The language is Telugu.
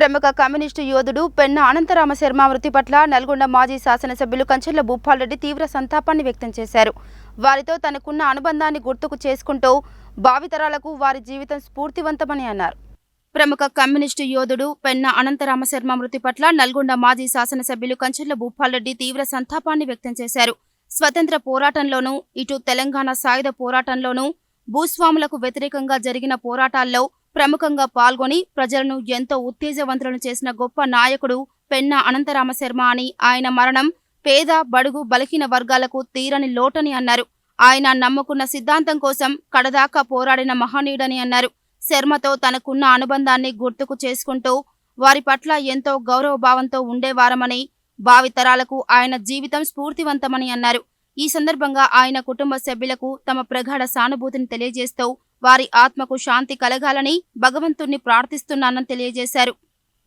ప్రముఖ కమ్యూనిస్టు యోధుడు పెన్న అనంతరామ శర్మ మృతి పట్ల నల్గొండ మాజీ శాసనసభ్యులు కంచెల్ల భూపాల్రెడ్డి తీవ్ర సంతాపాన్ని వ్యక్తం చేశారు. వారితో తనకున్న అనుబంధాన్ని గుర్తుకు చేసుకుంటూ భావితరాలకు వారి జీవితం స్ఫూర్తివంతమని అన్నారు. ప్రముఖ కమ్యూనిస్టు యోధుడు పెన్న అనంతరామ శర్మ మృతి పట్ల నల్గొండ మాజీ శాసనసభ్యులు కంచెల్ల భూపాల్రెడ్డి తీవ్ర సంతాపాన్ని వ్యక్తం చేశారు. స్వతంత్ర పోరాటంలోనూ ఇటు తెలంగాణ సాయుధ పోరాటంలోనూ భూస్వాములకు వ్యతిరేకంగా జరిగిన పోరాటాల్లో ప్రముఖంగా పాల్గొని ప్రజలను ఎంతో ఉత్తేజవంతులను చేసిన గొప్ప నాయకుడు పెన్న అనంతరామ శర్మ అని ఆయన మరణం పేద బడుగు బలహీన వర్గాలకు తీరని లోటని అన్నారు. ఆయన నమ్ముకున్న సిద్ధాంతం కోసం కడదాకా పోరాడిన మహనీయుడని అన్నారు. శర్మతో తనకున్న అనుబంధాన్ని గుర్తుకు చేసుకుంటూ వారి పట్ల ఎంతో గౌరవభావంతో ఉండేవారమని భావితరాలకు ఆయన జీవితం స్ఫూర్తివంతమని అన్నారు. ఈ సందర్భంగా ఆయన కుటుంబ సభ్యులకు తమ ప్రగాఢ సానుభూతిని తెలియజేస్తూ వారి ఆత్మకు శాంతి కలగాలని భగవంతుణ్ణి ప్రార్థిస్తున్నానని తెలియజేశారు.